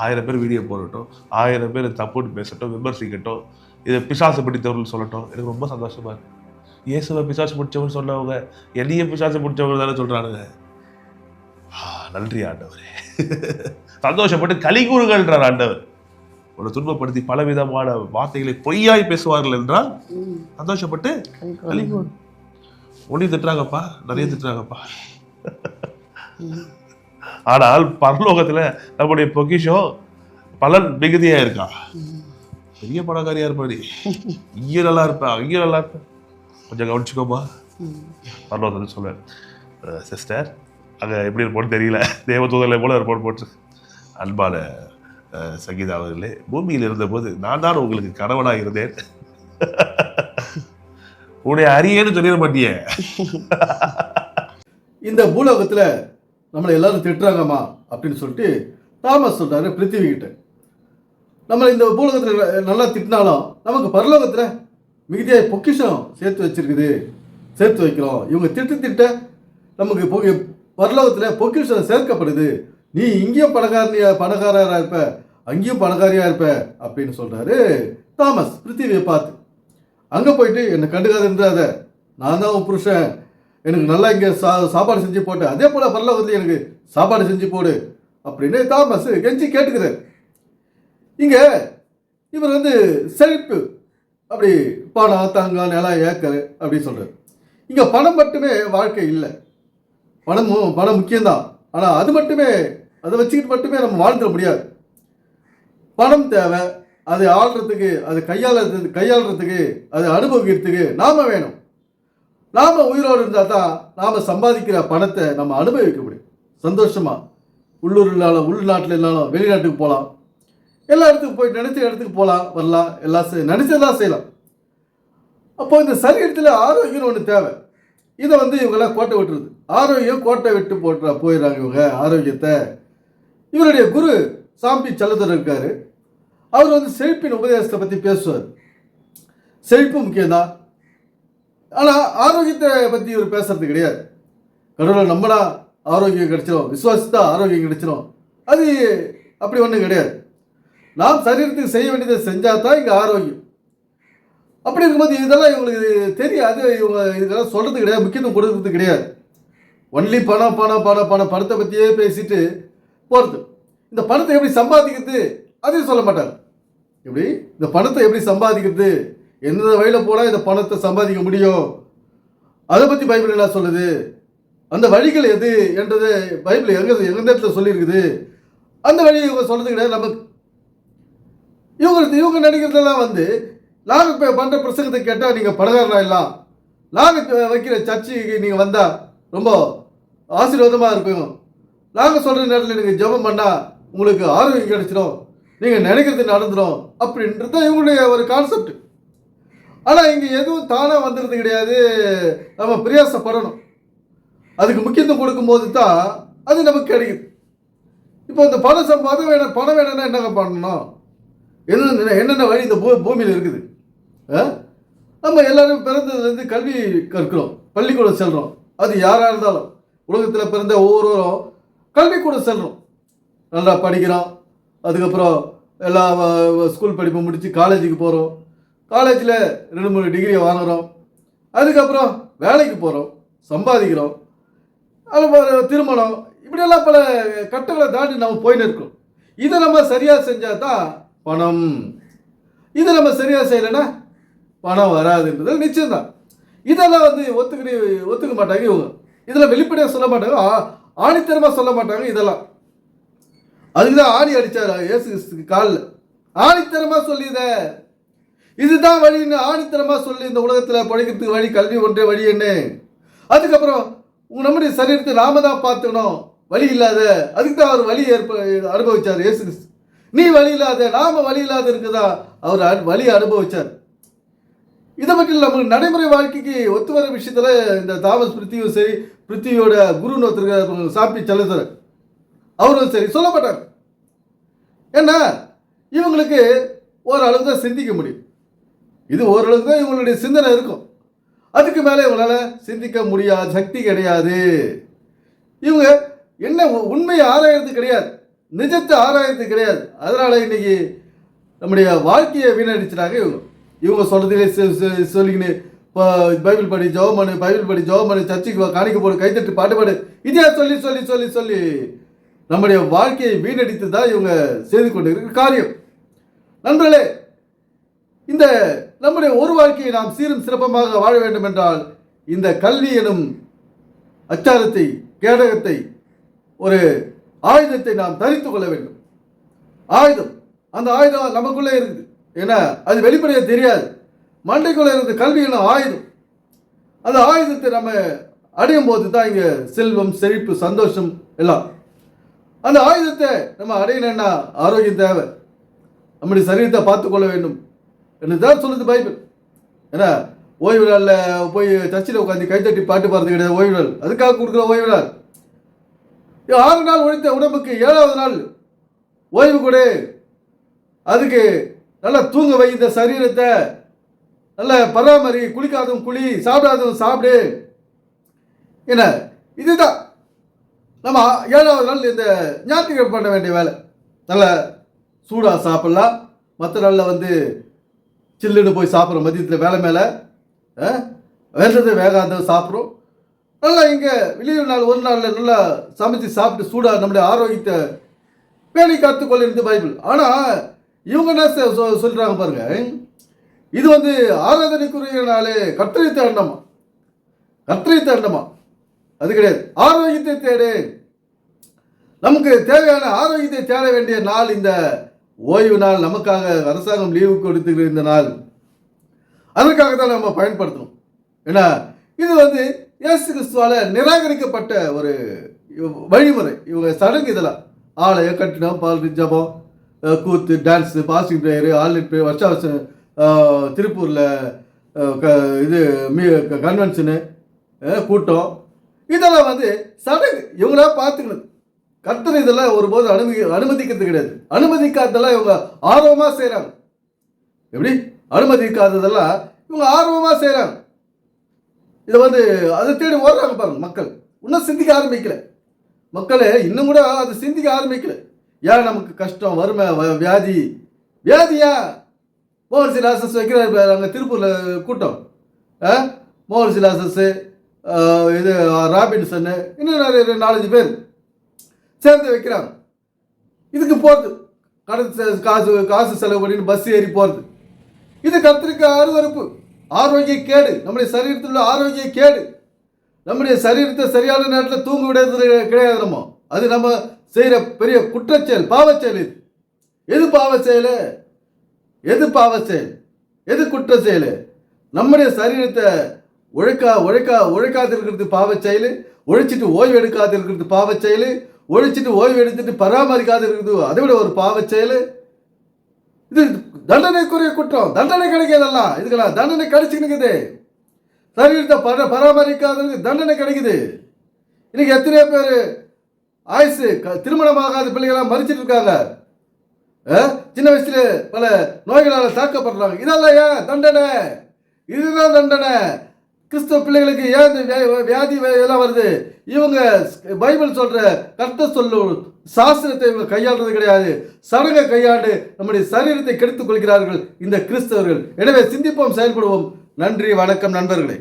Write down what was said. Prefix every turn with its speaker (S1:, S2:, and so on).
S1: ஆயிரம் பேர் வீடியோ போடட்டும் ஆயிரம் பேர் தப்புன்னு பேசட்டும் விமர்சிக்கட்டும் இதை பிசாசு பிடித்தவர்கள் சொல்லட்டும். எனக்கு ரொம்ப சந்தோஷமா இருக்கு. இயேசுவை பிசாசு பிடிச்சவங்க சொன்னவங்க? என்னையே பிசாசு பிடிச்சவங்க தானே சொல்றானுங்க. ஆ, நன்றி ஆண்டவரே. சந்தோஷப்பட்டு கலி கூறுகள்ன்றார் ஆண்டவர். உன்னை துன்பப்படுத்தி பலவிதமான வார்த்தைகளை பொய்யாய் பேசுவார்கள் என்றால். சந்தோஷப்பட்டு
S2: கலி
S1: கலி கூறு. உன்னை திட்டுறாங்கப்பா நிறைய திட்டுறாங்கப்பா. ஆனால் பரலோகத்தில் நம்முடைய பொக்கிஷம் பலன் மிகுதியாக இருக்கா? பெரிய பணக்காரியா இருப்பாடி. இங்கே நல்லா இருப்பேன் அங்க நல்லா இருப்பேன் கொஞ்சம் கவனிச்சுக்கோமா. பரலோகத்தில் சொல்லுவேன் சிஸ்டர் அங்கே எப்படி இருப்போம்னு தெரியல. தேவதூதலை போல இருப்போம் போட்டு. அன்பான சங்கீதா அவர்களே பூமியில் இருந்தபோது நான் தான் உங்களுக்கு கணவனாக இருந்தேன். உன்னை அறியேன்னு சொல்லிட மாட்டியே.
S3: இந்த பூலோகத்தில் நம்மளை எல்லாரும் திட்டுறாங்கம்மா அப்படின்னு சொல்லிட்டு தாமஸ் சொல்கிறாரு பிருத்திவிகிட்ட. நம்ம இந்த பூலகத்தில் நல்லா திட்டினாலும் நமக்கு பரலோகத்தில் மிகுதியாக பொக்கிஷம் சேர்த்து வச்சிருக்குது சேர்த்து வைக்கிறோம். இவங்க திட்டு திட்ட நமக்கு பொ பரலோகத்தில் பொக்கிஷம் சேர்க்கப்படுது. நீ இங்கேயும் பணக்காரனியா பணக்காரராக இருப்ப அங்கேயும் பணக்காரியாக இருப்ப அப்படின்னு சொல்கிறாரு தாமஸ் பிருத்திவியை பார்த்து. அங்கே போயிட்டு என்னை கண்டுக்காத இருந்தாத நான் தான் உன் புருஷன். எனக்கு நல்லா இங்கே சா சாப்பாடு செஞ்சு போட்டு அதே போல் பரலோகத்தில் எனக்கு சாப்பாடு செஞ்சு போடு அப்படின்னு தாமஸ் கெஞ்சி கேட்டுக்கிறார். இங்கே இவர் வந்து செழிப்பு அப்படி பணம் தங்கம் நிலம் ஏக்கர் அப்படின்னு சொல்கிறார் இங்கே பணம் மட்டுமே வாழ்க்கை இல்லை. பணமும் பணம் முக்கியம்தான். ஆனால் அது மட்டுமே அதை வச்சுக்கிட்டு மட்டுமே நம்ம வாழ்ந்துட முடியாது. பணம் தேவை அதை ஆள்றதுக்கு அதை கையாளுறதுக்கு கையாளுறதுக்கு அதை அனுபவிக்கிறதுக்கு நாம வேணும். நாம் உயிரோடு இருந்தால் தான் நாம் சம்பாதிக்கிற பணத்தை நம்ம அனுபவிக்க முடியும். சந்தோஷமாக உள்ளூர் இல்லாலும் உள்நாட்டில் இல்லாலும் வெளிநாட்டுக்கு போகலாம். எல்லா இடத்துக்கு போய் நினைச்ச இடத்துக்கு போகலாம் வரலாம். எல்லாம் செய் நினைச்சதெல்லாம் செய்யலாம். அப்போ இந்த சரீரத்தில் ஆரோக்கியம் ஒன்று தேவை. இதை வந்து இவங்கெல்லாம் கோட்டை விட்டுருது ஆரோக்கியம் கோட்டை விட்டு போட்டு போயிடுறாங்க இவங்க. ஆரோக்கியத்தை. இவருடைய குரு சாம்பி செல்லத்தர் இருக்கார். அவர் வந்து செழிப்பின் உபதேசத்தை பற்றி பேசுவார். செழிப்பு முக்கியம்தான். ஆனால் ஆரோக்கியத்தை பற்றி இவர் பேசுறது கிடையாது. கடவுளை நம்பினா ஆரோக்கியம் கிடைச்சிடும் விசுவாசித்தா ஆரோக்கியம் கிடைச்சிடும் அது அப்படி ஒன்றும் கிடையாது. நாம் சரீரத்துக்கு செய்ய வேண்டியதை செஞ்சால் தான் இங்கே ஆரோக்கியம். அப்படி இருக்கும்போது இதெல்லாம் இவங்களுக்கு தெரியாது. இவங்க இதெல்லாம் சொல்கிறது கிடையாது முக்கியத்துவம் கொடுக்கறது கிடையாது. ஒன்லி பணம் பணம் பணம் பணம் பணத்தை பற்றியே பேசிட்டு போகிறது இந்த பணத்தை எப்படி சம்பாதிக்கிறது அதையும் சொல்ல மாட்டாங்க எப்படி? இந்த பணத்தை எப்படி சம்பாதிக்கிறது எந்தெந்த வழியில் போனால் இந்த பணத்தை சம்பாதிக்க முடியும்? அதை பற்றி பைபிள் என்ன சொல்லுது? அந்த வழிகள் எது என்றது பைபிள் எங்கே எந்த இடத்துல சொல்லியிருக்குது? அந்த வழியை இவங்க சொல்கிறது கிடையாது நமக்கு இவங்க இவங்க நினைக்கிறதெல்லாம் வந்து நாங்கள் இப்போ பண்ணுற பிரசங்கத்தை கேட்டால் நீங்கள் பணக்காரனாயிடலாம் நாங்கள் வைக்கிற சர்ச்சுக்கு நீங்கள் வந்தால் ரொம்ப ஆசீர்வாதமாக இருக்கும். நாங்கள் சொல்கிற நேரத்தில் நீங்கள் ஜெபம் பண்ணால் உங்களுக்கு ஆரோக்கியம் கிடைச்சிடும் நீங்கள் நினைக்கிறது நடந்துடும் அப்படின்றது தான் இவங்களுடைய ஒரு கான்செப்ட் ஆனால் இங்கே எதுவும் தானாக வந்துடுறது கிடையாது. நம்ம பிரயாசப்படணும். அதுக்கு முக்கியத்துவம் கொடுக்கும்போது தான் அது நமக்கு கிடைக்குது. இப்போ இந்த பணம் சம்பாதம் வேணும் பணம் வேணும்னா என்னங்க பண்ணணும்? என்னென்ன என்னென்ன வழி இந்த பூ பூமியில் இருக்குது? ஆ? நம்ம எல்லாரும் பிறந்ததுலேருந்து கல்வி கற்கிறோம். பள்ளிக்கூடம் செல்கிறோம் அது யாராக இருந்தாலும். உலகத்தில் பிறந்த ஒவ்வொருவரும் கல்விக்கூடம் செல்கிறோம் நல்லா படிக்கிறோம். அதுக்கப்புறம் எல்லா ஸ்கூல் படிப்பை முடித்து காலேஜுக்கு போகிறோம் காலேஜில் ரெண்டு மூணு டிகிரியை வாங்குகிறோம் அதுக்கப்புறம் வேலைக்கு போகிறோம் சம்பாதிக்கிறோம். அது திருமணம். இப்படியெல்லாம் பல கட்டங்களை தாண்டி நம்ம போயின்னு இருக்கோம். இதை நம்ம சரியாக செஞ்சால் தான் பணம். இதை நம்ம சரியாக செய்யலைன்னா பணம் வராதுன்றது நிச்சயம்தான். இதெல்லாம் வந்து ஒத்துக்கிட்டு ஒத்துக்க மாட்டாங்க இவங்க. இதில் வெளிப்படையாக சொல்ல மாட்டாங்க. ஆணித்தரமாக சொல்ல மாட்டாங்க இதெல்லாம். அதுக்கு தான் ஆணி அடித்தார் இயேசு கிறிஸ்துக்கு காலில். ஆணித்தரமாக சொல்லியத இதுதான் வழின்னு ஆணித்தனமாக சொல்லி இந்த உலகத்தில் பிழைக்கிறதுக்கு வழி கல்வி ஒன்றே வழி என்ன? அதுக்கப்புறம் உங்கள் நம்முடைய சரீரத்தை நாம தான் பார்த்துக்கணும் வழி இல்லாத அதுக்கு தான் அவர் வழி ஏற்ப அனுபவிச்சார் இயேசு கிறிஸ்து. நீ வழி இல்லாத நாம வழி இல்லாத இருக்குதா? அவர் வழி அனுபவிச்சார். இதை மட்டும் இல்லை நமக்கு நடைமுறை வாழ்க்கைக்கு ஒத்து வர விஷயத்தில் இந்த தாமஸ் பிருத்தியும் சரி பிருத்தியோட குருன்னு ஒருத்தர் சாப்பி செலுத்துற அவரும் சரி சொல்ல மாட்டார் ஏன்னா இவங்களுக்கு ஓரளவு தான் சிந்திக்க முடியும். இது ஓரளவுக்கு தான் இவங்களுடைய சிந்தனை இருக்கும். அதுக்கு மேலே இவங்களால சிந்திக்க முடியாது சக்தி கிடையாது. இவங்க என்ன உண்மையை ஆராயறது கிடையாது. நிஜத்தை ஆராயறது கிடையாது. அதனால இன்னைக்கு நம்முடைய வாழ்க்கையை வீணடிச்சிட்டாங்க இவங்க. இவங்க சொல்றதுலே சொல்லிக்கின்னு இப்போ பைபிள் படி ஜெபம் பண்ணு பைபிள் படி ஜெபம் பண்ணு சர்ச்சுக்கு காணிக்க போடு கைத்தட்டு பாட்டு பாடு. இதே சொல்லி சொல்லி சொல்லி சொல்லி நம்முடைய வாழ்க்கையை வீணடித்து தான் இவங்க செய்து கொண்டிருக்கிற காரியம். நண்பர்களே இந்த நம்முடைய ஒரு வாழ்க்கையை நாம் சீரும் சிறப்பமாக வாழ வேண்டும் என்றால் இந்த கல்வி எனும் அச்சாரத்தை கேடகத்தை ஒரு ஆயுதத்தை நாம் தரித்து கொள்ள வேண்டும். ஆயுதம் அந்த ஆயுதம் நமக்குள்ளே இருக்குது. ஏன்னா அது வெளிப்படையாக தெரியாது. மண்டைக்குள்ளே இருந்த கல்வி எனும் ஆயுதம். அந்த ஆயுதத்தை நம்ம அடையும் போது தான் இங்கே செல்வம் செழிப்பு சந்தோஷம் எல்லாம். அந்த ஆயுதத்தை நம்ம அடையணும்னா ஆரோக்கியம் தேவை. நம்முடைய சரீரத்தை பார்த்துக்கொள்ள வேண்டும். என்று தான் சொல்லுது பைபிள்? ஏன்னா ஓய்வு நாளில் போய் சர்ச்சில் உட்காந்து கைத்தட்டி பாட்டு பாடுறது கிடையாது ஓய்வு நாள் அதுக்காக கொடுக்குற ஓய்வு நாள் ஆறு நாள் உழைத்த உடம்புக்கு ஏழாவது நாள் ஓய்வு கொடு. அதுக்கு நல்லா தூங்க வை இந்த சரீரத்தை. நல்ல பராமரி குளிக்காதவன் குளி சாப்பிடாதவன் சாப்பிடு. என்ன? இதுதான். நம்ம ஏழாவது நாள் இந்த ஞாயிற்றுக்கிழமை பண்ண வேண்டிய வேலை. நல்லா சூடாக சாப்பிட்லாம். மற்ற நாளில் வந்து சில்லுன்னு போய் சாப்பிட்றோம் மதியத்தில் வேலை மேலே வேண்டது வேகாத சாப்பிட்றோம். நல்லா இங்கே வெளியூர் நாள் ஒரு நாளில் நல்லா சமைச்சு சாப்பிட்டு சூடாக நம்முடைய ஆரோக்கியத்தை பேணி காத்துக்கொள்ள இருந்து பைபிள். ஆனால் இவங்க என்ன செ- சொ- சொல்கிறாங்க பாருங்க. இது வந்து ஆராதனைக்குரிய நாளே கர்த்தரை தேண்டமா கர்த்தரை தேண்டமா அது கிடையாது. ஆரோக்கியத்தை தேடு. நமக்கு தேவையான ஆரோக்கியத்தை தேட வேண்டிய நாள் இந்த ஓய்வு நாள் நமக்காக அரசாங்கம் லீவு கொடுத்துக்கிற இந்த நாள். அதற்காக தான் நம்ம பயன்படுத்தணும் ஏன்னா இது வந்து இயேசு கிறிஸ்துவால நிராகரிக்கப்பட்ட ஒரு வழிமுறை. இவங்க சடங்கு இதெல்லாம். ஆலயம் கட்டிடம் பால் ஜபம் கூத்து dance passing prayer all night prayer வருஷா வருஷம் திருப்பூரில் க இது மீ கன்வென்ஷனு கூட்டம். இதெல்லாம் வந்து சடங்கு. இவங்களா பார்த்துக்கணும். கர்த்தர் இதெல்லாம் ஒருபோது அனுமதி அனுமதிக்கிறது கிடையாது. அனுமதிக்காததெல்லாம் இவங்க ஆர்வமாக செய்கிறாங்க எப்படி? அனுமதிக்காததெல்லாம் இவங்க ஆர்வமாக செய்கிறாங்க இதை வந்து அதை தேடி ஓடுறாங்க பாருங்க மக்கள். இன்னும் சிந்திக்க ஆரம்பிக்கல. மக்களே இன்னும் கூட அதை சிந்திக்க ஆரம்பிக்கல. ஏன் நமக்கு கஷ்டம் வறுமை வ- வியாதி? வியாதியா? மோகன் சிலாசஸ் வைக்கிறார் அங்கே திருப்பூரில் கூட்டம். ஆ? மோகன் சிலாசஸ் இது ராபின்சன்னு இன்னும் நிறைய நாலஞ்சு பேர். சேர்ந்து வைக்கிறாங்க இதுக்கு போகிறது கடன் காசு காசு செலவு பண்ணி பஸ் ஏறி போகிறது இது கத்திரிக்க அருவறுப்பு ஆரோக்கிய கேடு. நம்முடைய சரீரத்தில் உள்ள ஆரோக்கிய கேடு. நம்முடைய சரீரத்தை சரியான நேரத்தில் தூங்க விடுறது கிடையாது நம்ம. அது நம்ம செய்கிற பெரிய குற்றச்செயல் பாவச்செயல் இது. எது பாவ செயல் எது பாவ செயல் எது குற்ற செயல் நம்முடைய சரீரத்தை உழைக்கா உழைக்கா உழைக்காது இருக்கிறது பாவ செயல் உழைச்சிட்டு ஓய்வு எடுக்காது இருக்கிறது பாவ செயல் ஒழிச்சிட்டு ஓய்வு எடுத்துட்டு பராமரிக்காது இருக்குது. அதை விட ஒரு பாவ செயல் இது தண்டனைக்குரிய குற்றம். தண்டனை கிடைக்கிறதெல்லாம் இதுக்கெல்லாம் தண்டனை கிடைச்சுக்கினுக்குது. சரீரத்தை பர பராமரிக்காதது தண்டனை கிடைக்குது. இன்னைக்கு எத்தனையோ பேர் ஆயுசு க- திருமணமாகாத பிள்ளைகளாம் மறிச்சிட்டு இருக்காங்க. சின்ன வயசுல பல நோய்களால் தாக்கப்படுறாங்க. இதெல்லாம் ஏன் தண்டனை? இதுதான் தண்டனை. கிறிஸ்தவ பிள்ளைகளுக்கு ஏன் இந்த வியா- வியாதி வே- இதெல்லாம் வருது? இவங்க பைபிள் சொல்ற கர்த்த சொல்லு சாஸ்திரத்தை இவங்க கையாளுறது கிடையாது. சடங்கை கையாண்டு நம்முடைய சரீரத்தை கெடுத்துக் கொள்கிறார்கள் இந்த கிறிஸ்தவர்கள். எனவே சிந்திப்போம் செயல்படுவோம். நன்றி வணக்கம் நண்பர்களே.